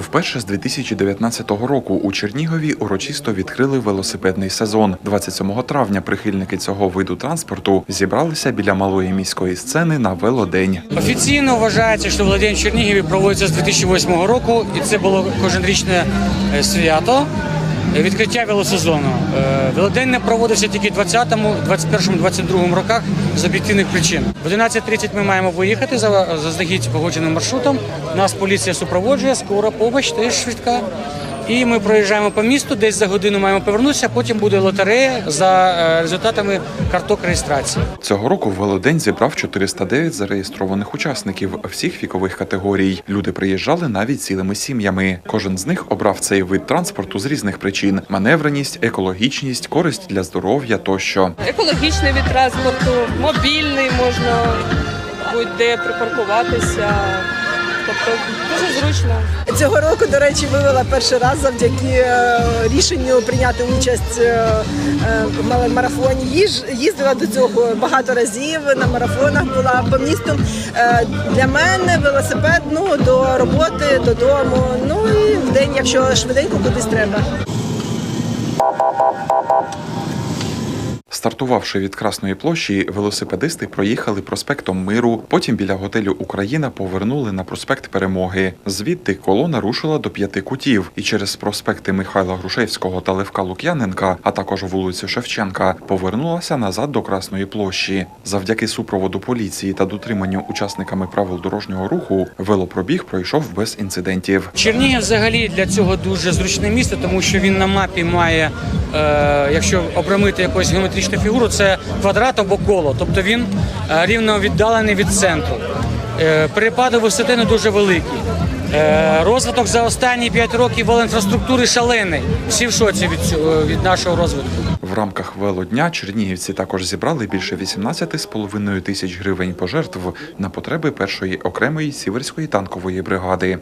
Вперше з 2019 року у Чернігові урочисто відкрили велосипедний сезон. 27 травня прихильники цього виду транспорту зібралися біля малої міської сцени на велодень. Офіційно вважається, що велодень в Чернігові проводиться з 2008 року, і це було кожнорічне е, свято. Відкриття велосезону. Е, Велодень не проводився тільки в 20-му, 21-му, 22-му роках з об'єктивних причин. В 11.30 ми маємо виїхати за заздалегідь погодженим маршрутом. Нас поліція супроводжує, скоро побач, теж швидка. І ми проїжджаємо по місту, десь за годину маємо повернутися. Потім буде лотерея за е, результатами карток реєстрації. Цього року велодень зібрав 409 зареєстрованих учасників всіх вікових категорій. Люди приїжджали навіть цілими сім'ями. Кожен з них обрав цей вид транспорту з різних причин: маневреність, екологічність, користь для здоров'я тощо. екологічний від транспорту, мобільний можна будь-де припаркуватися. Тобто дуже зручно. Цього року, до речі, вивела перший раз завдяки е, рішенню прийняти участь е, е, в марафоні. Їздила до цього багато разів на марафонах була по місту. Для мене велосипед ну, до роботи, додому. Ну і в день, якщо швиденько кудись треба. Стартувавши від Красної площі, велосипедисти проїхали проспектом Миру. Потім біля готелю Україна повернули на проспект Перемоги. Звідти колона рушила до п'яти кутів, і через проспекти Михайла Грушевського та Левка Лук'яненка, а також вулицю Шевченка, повернулася назад до Красної площі. Завдяки супроводу поліції та дотриманню учасниками правил дорожнього руху велопробіг пройшов без інцидентів. Чернігів взагалі для цього дуже зручне місто, тому що він на мапі має, якщо обрамити якусь геометричну фігуру, це квадрат або коло. Тобто він е, рівно віддалений від центру. Е, перепади висоти не дуже великі. Е, розвиток за останні 5 років велоінфраструктури шалений. Всі в шоці від, цього- від нашого розвитку. В рамках велодня чернігівці також зібрали більше 18,5 тисяч гривень пожертв на потреби першої окремої сіверської танкової бригади.